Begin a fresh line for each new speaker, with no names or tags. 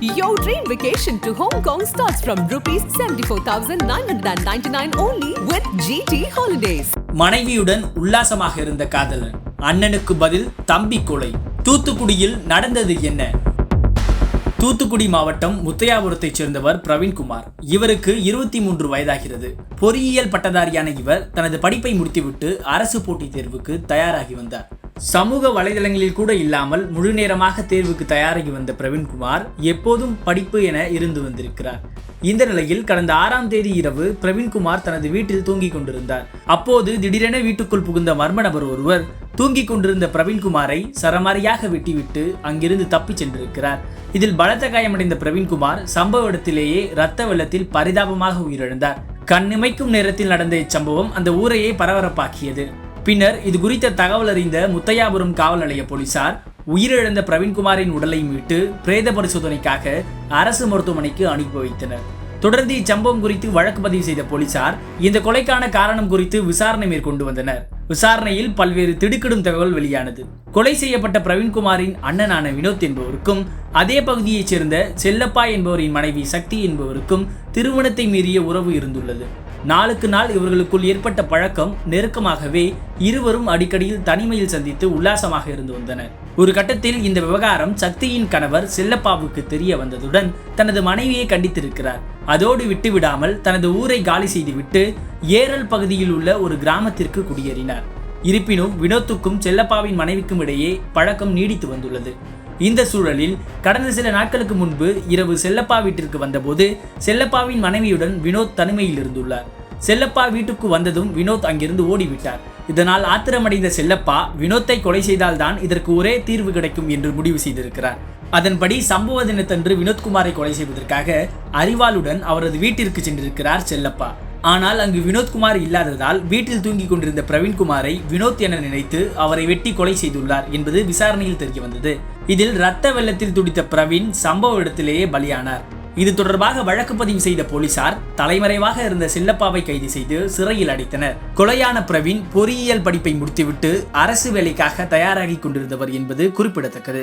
Your dream vacation to Hong Kong starts from rupees 74,999 only with GT Holidays.
மனைவியுடன் உல்லாசமாக இருந்த காதலன் அண்ணனுக்கு பதில் தம்பி கொலை. தூத்துக்குடியில் நடந்தது என்ன? தூத்துக்குடி மாவட்டம் முத்தையாபுரத்தைச் சேர்ந்தவர் பிரவீன்குமார். இவருக்கு இருபத்தி மூன்று வயதாகிறது. பொறியியல் பட்டதாரியான இவர் தனது படிப்பை முடித்துவிட்டு அரசு போட்டித் தேர்வுக்கு தயாராகி வந்தார். சமூக வலைதளங்களில் கூட இல்லாமல் முழு நேரமாக தேர்வுக்கு தயாராகி வந்த பிரவீன்குமார் எப்போதும் படிப்பு என இருந்து வந்திருக்கிறார். இந்த நிலையில் கடந்த ஆறாம் தேதி இரவு பிரவீன்குமார் தனது வீட்டில் தூங்கிக் கொண்டிருந்தார். அப்போது திடீரென வீட்டுக்குள் புகுந்த மர்ம நபர் ஒருவர் தூங்கிக் கொண்டிருந்த பிரவீன்குமாரை சரமாரியாக வெட்டிவிட்டு அங்கிருந்து தப்பிச் சென்றிருக்கிறார். இதில் பலத்த காயமடைந்த பிரவீன்குமார் சம்பவ இடத்திலேயே இரத்த வெள்ளத்தில் பரிதாபமாக உயிரிழந்தார். கண்ணிமைக்கும் நேரத்தில் நடந்த இச்சம்பவம் அந்த ஊரையே பரபரப்பாக்கியது. பின்னர் இது குறித்த தகவல் அறிந்த முத்தையாபுரம் காவல் நிலைய போலீசார் உயிரிழந்த பிரவீன்குமாரின் உடலை மீட்டு பிரேத பரிசோதனைக்காக அரசு மருத்துவமனைக்கு அனுப்பி வைத்தனர் தொடர்ந்து இச்சம்பவம் குறித்து வழக்கு பதிவு செய்த போலீசார் இந்த கொலைக்கான காரணம் குறித்து விசாரணை மேற்கொண்டு வந்தனர். விசாரணையில் பல்வேறு திடுக்கிடும் தகவல் வெளியானது. கொலை செய்யப்பட்ட பிரவீன்குமாரின் அண்ணனான வினோத் என்பவருக்கும் அதே பகுதியைச் சேர்ந்த செல்லப்பா என்பவரின் மனைவி சக்தி என்பவருக்கும் திருமணத்தை மீறிய உறவு இருந்துள்ளது. நாளுக்கு நாள் இவர்களுக்குள் ஏற்பட்ட பழக்கம் நெருக்கமாகவே இருவரும் அடிக்கடியில் தனிமையில் சந்தித்து உல்லாசமாக இருந்து வந்தனர். ஒரு கட்டத்தில் இந்த விவகாரம் சக்தியின் கணவர் செல்லப்பாவுக்கு தெரிய வந்ததுடன் தனது மனைவியை கண்டித்திருக்கிறார். அதோடு விட்டுவிடாமல் தனது ஊரை காலி செய்துவிட்டு ஏரல் பகுதியில் உள்ள ஒரு கிராமத்திற்கு குடியேறினார். இருப்பினும் வினோத்துக்கும் செல்லப்பாவின் மனைவிக்கும் இடையே பழக்கம் நீடித்து வந்துள்ளது. இந்த சூழலில் கடந்த சில நாட்களுக்கு முன்பு இரவு செல்லப்பா வீட்டிற்கு வந்தபோது செல்லப்பாவின் மனைவியுடன் வினோத் தனிமையில் இருந்துள்ளார் செல்லப்பா வீட்டுக்கு வந்ததும் வினோத் அங்கிருந்து ஓடிவிட்டார். இதனால் ஆத்திரமடைந்த செல்லப்பா வினோத்தை கொலை செய்தால்தான் இதற்கு ஒரே தீர்வு கிடைக்கும் என்று முடிவு செய்திருக்கிறார். அதன்படி சம்பவ தினத்தன்று வினோத்குமாரை கொலை செய்வதற்காக அறிவாளுடன் அவரது வீட்டிற்கு சென்றிருக்கிறார் செல்லப்பா. ஆனால் அங்கு வினோத்குமார் இல்லாததால் வீட்டில் தூங்கிக் கொண்டிருந்த பிரவீன்குமாரை வினோத் என நினைத்து அவரை வெட்டி கொலை செய்துள்ளார் என்பது விசாரணையில் தெரிய வந்தது இதில் இரத்த வெள்ளத்தில் துடித்த பிரவீன் சம்பவ இடத்திலேயே பலியானார். இது தொடர்பாக வழக்கு பதிவு செய்த போலீசார் தலைமறைவாக இருந்த செல்லப்பாவை கைது செய்து சிறையில் அடைத்தனர். கொலையான பிரவீன் பொறியியல் படிப்பை முடித்துவிட்டு அரசு வேலைக்காக தயாராகி கொண்டிருந்தவர் என்பது குறிப்பிடத்தக்கது.